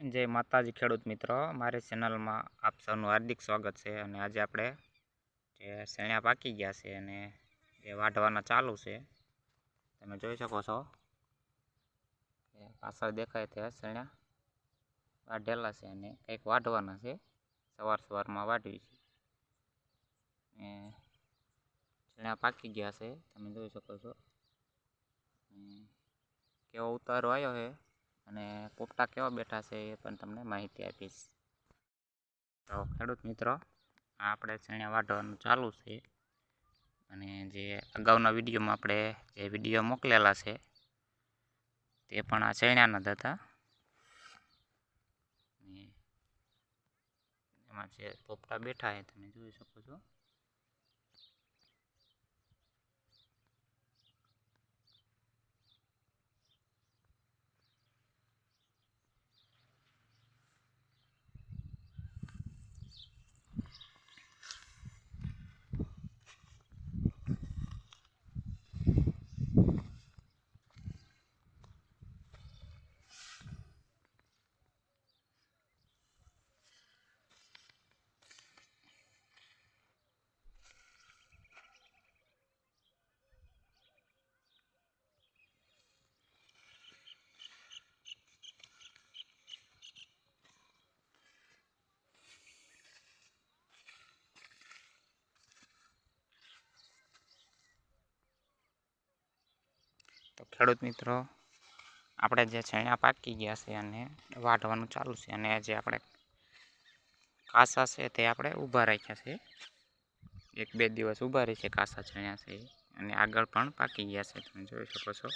જય માતાજી ખેડૂત મિત્રો, મારી ચેનલમાં આપ સૌનું હાર્દિક સ્વાગત છે અને આજે આપણે જે શેણ્યા પાકી ગયા છે અને એ વાઢવાના ચાલુ છે. તમે જોઈ શકો છો પાછળ દેખાય તે શેણ્યા વાઢેલા છે અને કંઈક વાઢવાના છે. સવાર સવારમાં વાઢવી છે. શેણ્યા પાકી ગયા છે, તમે જોઈ શકો છો. કેવો ઉતારો આવ્યો છે. અને પોપટા કેવા બેઠા છે એ પણ તમને માહિતી આપીશ. તો ખેડૂત મિત્રો આપણે ચણ્યા વાઢવાનું ચાલુ છે. અને જે અગાઉના વિડીયોમાં આપણે જે વીડિયો મોકલેલા છે, તે પણ આ ચણ્યાના જ હતા. એમાં જે પોપટા બેઠા છે, તમે જોઈ શકો છો. તો ખેડૂત મિત્રો, આપણે જે છેણા પાકી ગયા છે અને વાઢવાનું ચાલુ છે અને જે આપણે કાસા છે તે આપણે ઊભા રાખ્યા છે. એક બે દિવસ ઊભા રહી છે કાસા છેણા છે અને આગળ પણ પાકી ગયા છે, તમે જોઈ શકો છો.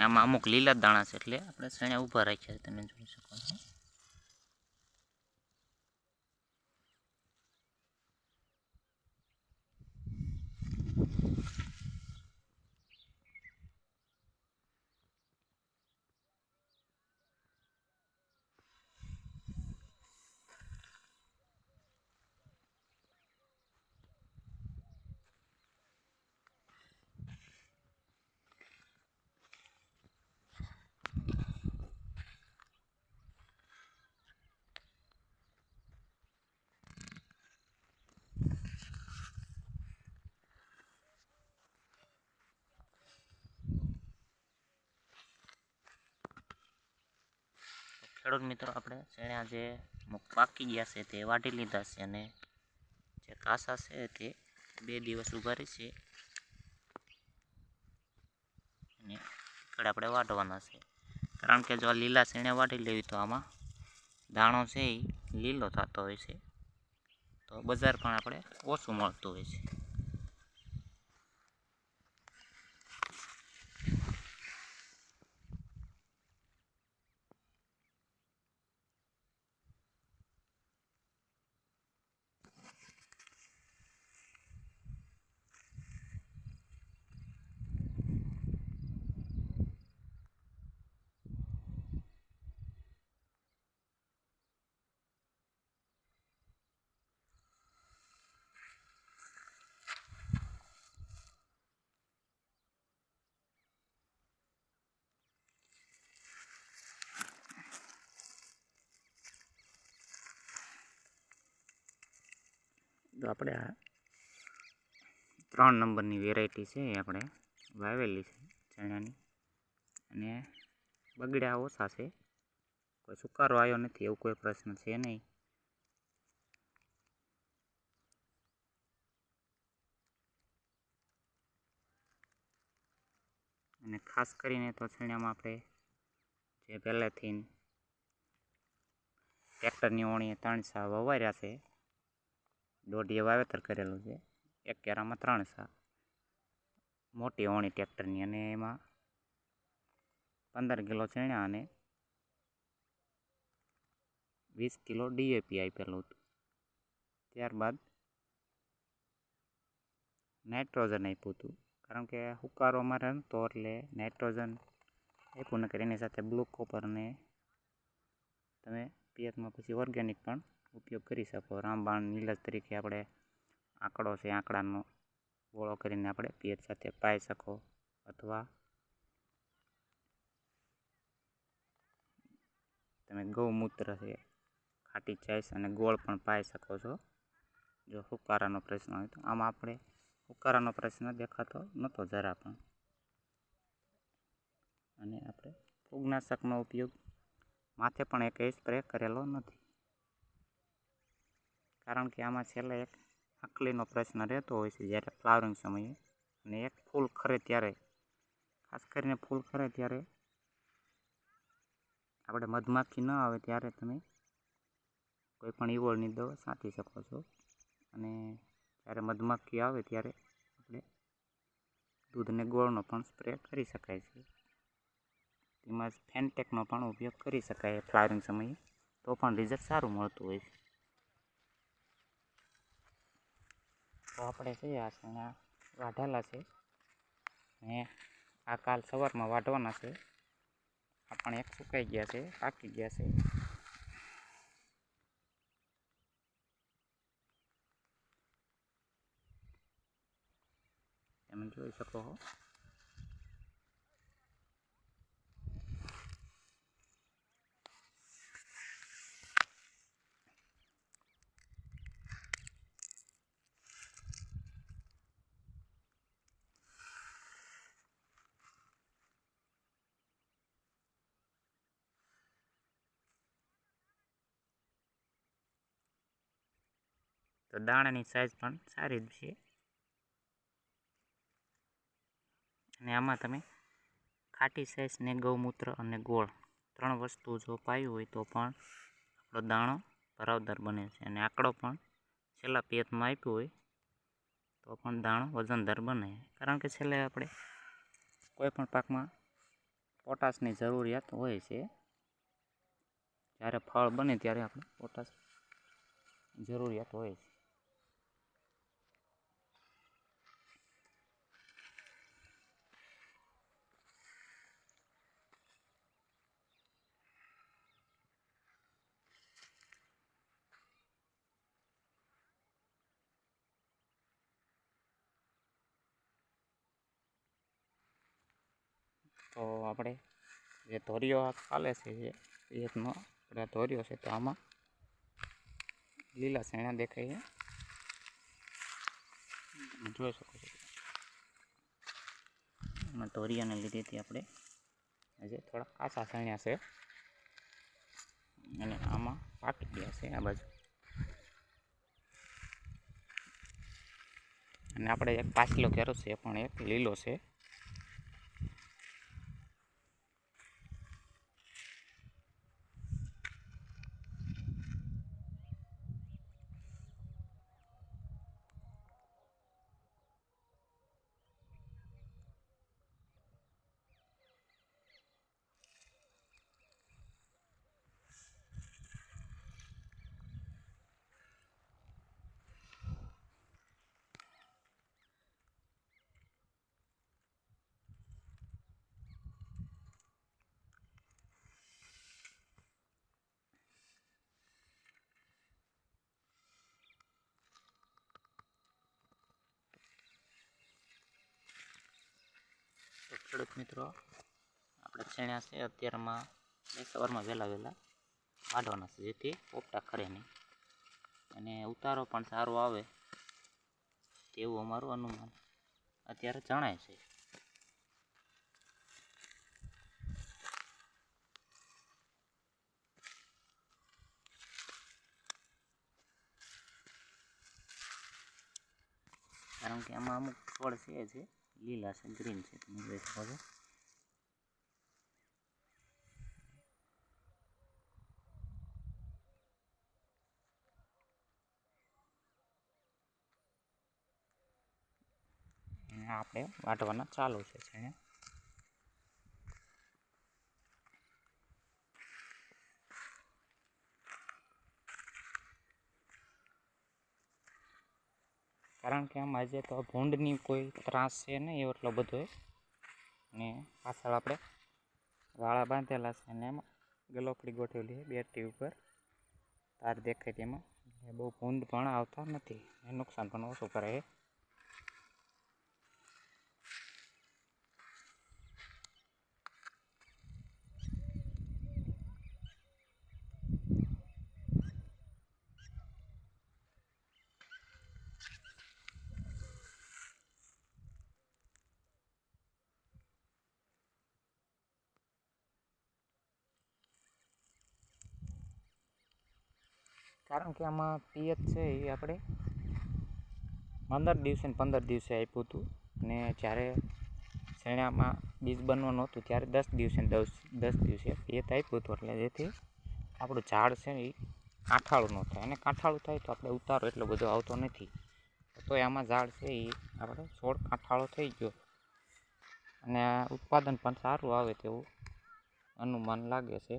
આમાં અમુક લીલા દાણા છે એટલે આપણે છેણા ઊભા રાખ્યા છે, તમે જોઈ શકો છો. ખેડૂત મિત્રો, આપણે ચણ્યા જે પાકી ગયા છે તે વાઢી લીધા છે અને જે કાસા છે તે બે દિવસ ઊભા રહેશે અને આગળ આપણે વાઢવાના છે. કારણ કે જો આ લીલા શેણે વાઢી લેવી તો આમાં દાણો છે એ લીલો થતો હોય છે. તો બજાર પણ આપણે ઓછું મળતું હોય છે. તો આપણે આ ત્રણ નંબરની વેરાયટી છે એ આપણે વાવેલી છે ચણાની. અને બગડ્યા ઓછા છે કોઈ સુકારો આવ્યો નથી એવો કોઈ પ્રશ્ન છે નહીં. અને ખાસ કરીને તો છેણામાં આપણે જે પહેલેથી ટ્રેક્ટરની ઓણીએ ત્રણ સા વવાર્યા છે દોઢીએ વાવેતર કરેલું છે. એક કેરામાં ત્રણ સા મોટી ઓણી ટ્રેક્ટરની અને એમાં પંદર કિલો ચણ્યા અને વીસ કિલો ડીએપી આપેલું હતું. ત્યારબાદ નાઇટ્રોજન આપ્યું હતું. કારણ કે હુકારો અમારે નહોતો એટલે નાઇટ્રોજન આપ્યું નકર એની સાથે બ્લુ કોપરને તમે પિયતમાં પછી ઓર્ગેનિક પણ ઉપયોગ કરી શકો. રામબાણ, નીલજ તરીકે આપણે આંકડો છે, આંકડાનો ગોળો કરીને આપણે પિયત સાથે પાઈ શકો. અથવા તમે ગૌમૂત્ર છે, ખાટી ચાઈસ અને ગોળ પણ પાઈ શકો છો. જો હુકારાનો પ્રશ્ન હોય તો આમાં આપણે હુકારાનો પ્રશ્ન દેખાતો નહોતો જરા પણ. અને આપણે ફૂગનાશકનો ઉપયોગ માથે પણ એક સ્પ્રે કરેલો નથી. કારણ કે આમાં છેલ્લે એક આકલીનો પ્રશ્ન રહેતો હોય છે જ્યારે ફ્લાવરિંગ સમયે. અને એક ફૂલ ખરે ત્યારે, ખાસ કરીને ફૂલ ખરે ત્યારે આપણે મધમાખી ન આવે ત્યારે તમે કોઈ પણ ઈવળની દવા છાંટી શકો છો. અને જ્યારે મધમાખી આવે ત્યારે આપણે દૂધને ગોળનો પણ સ્પ્રે કરી શકાય છે. તેમાં ફેનટેકનો પણ ઉપયોગ કરી શકાય ફ્લાવરિંગ સમયે. તો પણ રિઝલ્ટ સારું મળતું હોય છે. તો આપણે છે આ શેણા વાઢેલા છે, ને આ કાલ સવારમાં વાઢવાના છે. આ પણ એક સુકાઈ ગયા છે, પાકી ગયા છે. તમે જોઈ શકો છો તો દાણાની સાઈઝ પણ સારી જ છે. અને આમાં તમે ખાટી સાઇઝને ગૌમૂત્ર અને ગોળ ત્રણ વસ્તુ જો પાયું હોય તો પણ આપણો દાણો ભરાવદાર બને છે. અને આંકડો પણ છેલ્લા પેતમાં આપ્યો હોય તો પણ દાણો વજનદાર બને. કારણ કે છેલ્લે આપણે કોઈ પણ પાકમાં પોટાશની જરૂરિયાત હોય છે. જ્યારે ફળ બને ત્યારે આપણે પોટાશ જરૂરિયાત હોય છે. તો આપણે જે ધોરીઓ ચાલે છે જે પિયતનો આપણે ધોરીઓ છે તો આમાં લીલા શેણા દેખાય છે. જોઈ શકો છો. આમાં ધોરિયાને લીધેથી આપણે આજે થોડા કાચા શેણ્યા છે. અને આમાં પાકી ગયા છે આ બાજુ. અને આપણે એક પાછલો ઘેરો છે પણ એક લીલો છે. ખેડૂત મિત્રો, આપણે છેણ્યા છે અત્યારમાં સવારમાં વહેલા વહેલા. કાઢવાના છે જેથી પોપટા ખરે નહીં. અને ઉતારો પણ સારો આવે તેવું અમારું અનુમાન. અત્યારે જણાય છે. કારણ કે આમાં અમુક છોડ છે જે લીલા છે ગ્રીન છે તમે જોઈ શકો આપણે વાટવાના ચાલુ છે. કારણ કે આમ આજે તો ભૂંડની કોઈ ત્રાસ છે નહીં એટલો બધો ને પાછળ આપણે વાળા બાંધેલા છે અને એમાં ગલોપડી ગોઠવેલી છે બેટરી ઉપર. તાર દેખાય તેમાં. બહુ ભૂંડ પણ આવતા નથી. નુકસાન પણ ઓછું કરે છે. કારણ કે આમાં પિયત છે એ આપણે પંદર દિવસે ને પંદર દિવસે આપ્યું હતું. અને જ્યારે શેણામાં બીજ બનવાનું હતું, ત્યારે દસ દિવસે દસ દસ દિવસે પિયત આપ્યું હતું. એટલે જેથી આપણું ઝાડ છે એ કાંઠાળું ન થાય. અને કાંઠાળું થાય તો આપણે ઉતારો એટલો બધો આવતો નથી. તો આમાં ઝાડ છે એ આપણે છોડ કાંઠાળો થઈ ગયો. અને ઉત્પાદન પણ સારું આવે તેવું અનુમાન લાગે છે.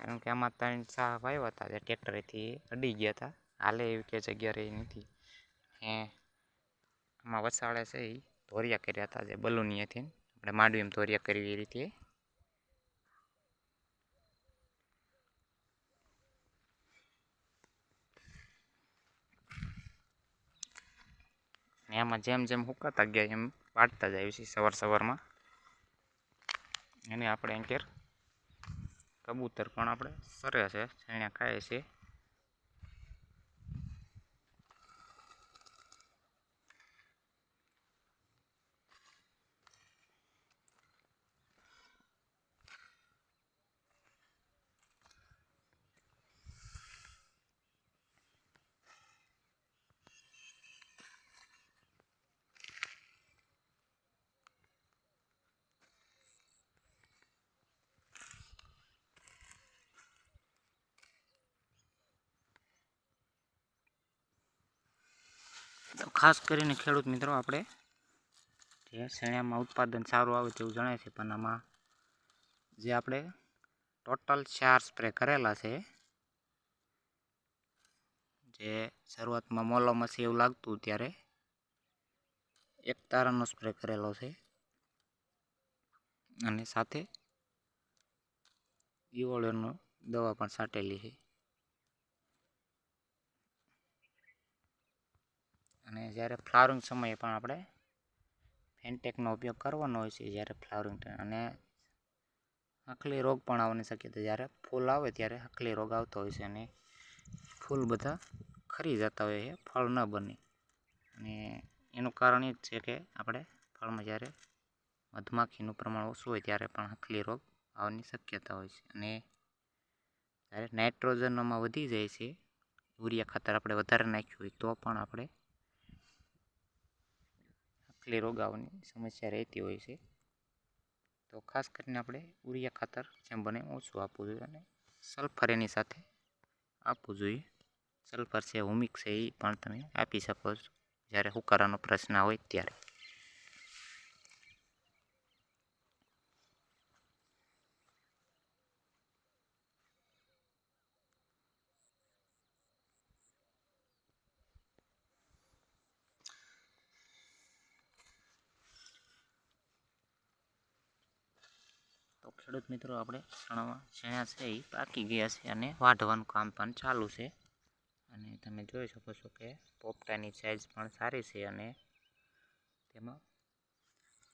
કારણ કે આમાં ત્રણ સા આવ્યા હતા જે ટ્રેક્ટરેથી અડી ગયા હતા. હાલે એવી કે જગ્યા રહી નથી. એ આમાં વસાડે છે એ ધોરિયા કર્યા હતા જે બલુનિયાથી આપણે માંડવી એમ ધોરિયા કરવી એ રીતે. એમાં જેમ જેમ હુકાતા ગયા એમ વાટતા જાય છે સવાર સવારમાં. એને આપણે અંકેર કબૂતર પણ આપણે સરે છે છેણ્યા ખાય છે. તો ખાસ કરીને ખેડૂત મિત્રો આપણે જે શેણામાં ઉત્પાદન સારું આવે તેવું જણાય છે, પણ આમાં જે આપણે ટોટલ ચાર સ્પ્રે કરેલા છે, જે શરૂઆતમાં મોલોમાંથી એવું લાગતું ત્યારે એક તારાનો સ્પ્રે કરેલો છે. અને સાથે ઈવોળનો દવા પણ છાંટેલી છે. અને જ્યારે ફ્લાવરિંગ સમયે પણ આપણે ફેનટેકનો ઉપયોગ કરવાનો હોય છે, જ્યારે ફ્લાવરિંગ અને આખલી રોગ પણ આવવાની શક્યતા, જ્યારે ફૂલ આવે ત્યારે આખલી રોગ આવતો હોય છે અને ફૂલ બધા ખરી જતા હોય છે, ફળ ન બને. અને એનું કારણ એ જ છે કે આપણે ફળમાં જ્યારે મધમાખીનું પ્રમાણ ઓછું હોય ત્યારે પણ આખલી રોગ આવવાની શક્યતા હોય છે. અને જ્યારે નાઇટ્રોજનમાં વધી જાય છે, યુરિયા ખાતર આપણે વધારે નાખ્યું હોય તો પણ આપણે આખલી રોગ આવવાની સમસ્યા રહેતી હોય છે. તો ખાસ કરીને આપણે યુરિયા ખાતર જેમ બને ઓછું આપવું જોઈએ અને સલ્ફર એની સાથે આપવું જોઈએ. સલ્ફર છે, હુમિક છે એ પણ તમે આપી શકો છો. જ્યારે હુકારાનો પ્રશ્ન હોય ત્યારે. ખેડૂત મિત્રો, આપણે ચણામાં ચણા છે એ પાકી ગયા છે અને વાઢવાનું કામ પણ ચાલુ છે. અને તમે જોઈ શકો છો કે પોપટાની સાઇઝ પણ સારી છે અને તેમાં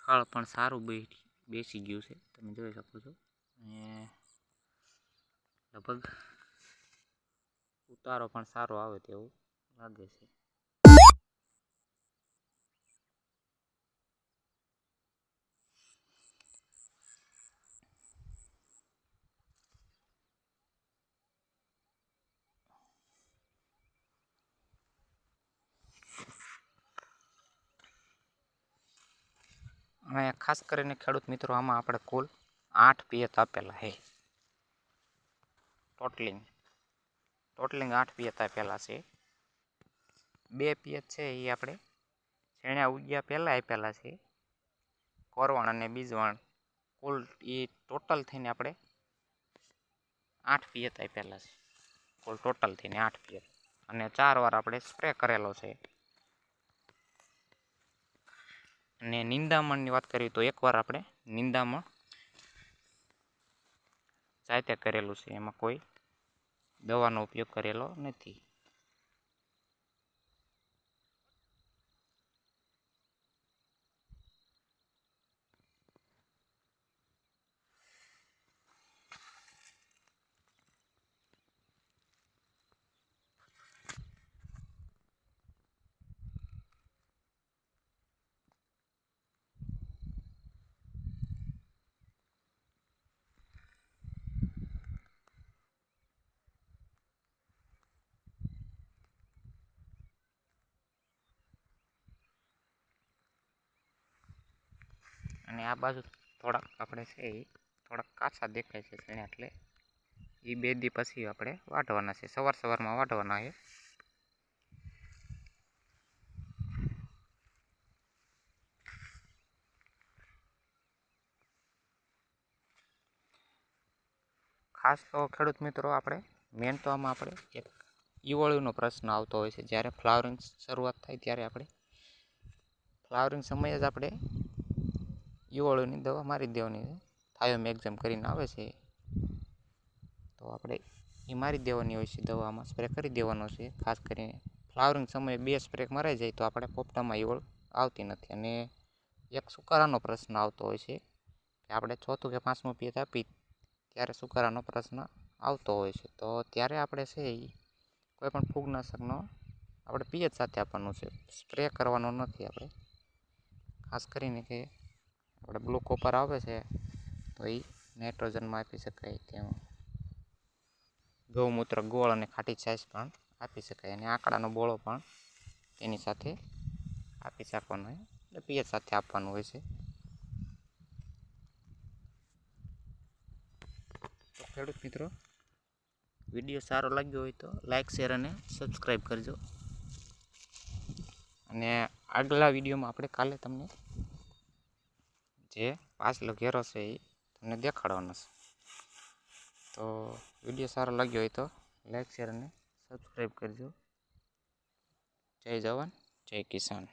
ફળ પણ સારું બેસી ગયું છે. તમે જોઈ શકો છો. અને લગભગ ઉતારો પણ સારો આવે તેવું લાગે છે. અને ખાસ કરીને ખેડૂત મિત્રો, આમાં આપણે કુલ આઠ પિયત આપેલા છે. ટોટલિંગ ટોટલિંગ આઠ પિયત આપેલા છે. બે પિયત છે એ આપણે છેણ્યા ઉગ્યા પહેલાં આપેલા છે. કોરવણ અને બીજવણ કુલ એ ટોટલ થઈને આપણે આઠ પિયત આપેલા છે. કુલ ટોટલ થઈને આઠ પિયત. અને ચાર વાર આપણે સ્પ્રે કરેલો છે. અને નિંદામણની વાત કરીએ તો એકવાર આપણે નિંદામણ જાતે કરેલું છે. એમાં કોઈ દવાનો ઉપયોગ કરેલો નથી. અને આ બાજુ થોડાક આપણે છે એ, થોડાક કાચા દેખાય છે શેણા એટલે એ બે દી પછી આપણે વાટવાના છે. સવાર સવારમાં વાટવાના છે. ખાસ તો ખેડૂત મિત્રો આપણે મેન તો આમાં આપણે એક ઈવળીનો પ્રશ્ન આવતો હોય છે. જ્યારે ફ્લાવરિંગ શરૂઆત થાય ત્યારે આપણે ફ્લાવરિંગ સમયે જ આપણે ઈવળીની દવા મારી દેવાની છે. થાયોમેક્ઝમ કરીને આવે છે. તો આપણે એ મારી દેવાની હોય છે દવામાં સ્પ્રે કરી દેવાનો છે. ખાસ કરીને ફ્લાવરિંગ સમયે બે સ્પ્રે મરાઈ જાય તો આપણે પોપટામાં ઈવળ આવતી નથી. અને એક સુકારાનો પ્રશ્ન આવતો હોય છે કે આપણે ચોથું કે પાંચમું પિયત આપી ત્યારે સુકારાનો પ્રશ્ન આવતો હોય છે. તો ત્યારે આપણે છે એ કોઈ પણ ફૂગનાશકનો આપણે પિયત સાથે આપવાનું છે. સ્પ્રે કરવાનો નથી આપણે. ખાસ કરીને કે આપણે બ્લુ કોપર આવે છે, તો એ નાઇટ્રોજનમાં આપી શકાય તેમાં ગૌમૂત્ર ગોળ અને ખાટી છાશ પણ આપી શકાય. અને આંકડાનો બોળો પણ તેની સાથે આપી શકવાનો હોય. એટલે પિયત સાથે આપવાનું હોય છે. તો ખેડૂત મિત્રો, વીડિયો સારો લાગ્યો હોય તો લાઇક શેર અને સબસ્ક્રાઈબ કરજો. અને આગલા વિડીયોમાં આપણે કાલે તમને જે પાછલો ઘેરો છે એ તમને દેખાડવાનો છે. તો વીડિયો સારો લાગ્યો હોય તો લાઈક, શેર અને સબસ્ક્રાઈબ કરજો. જય જવાન, જય કિસાન.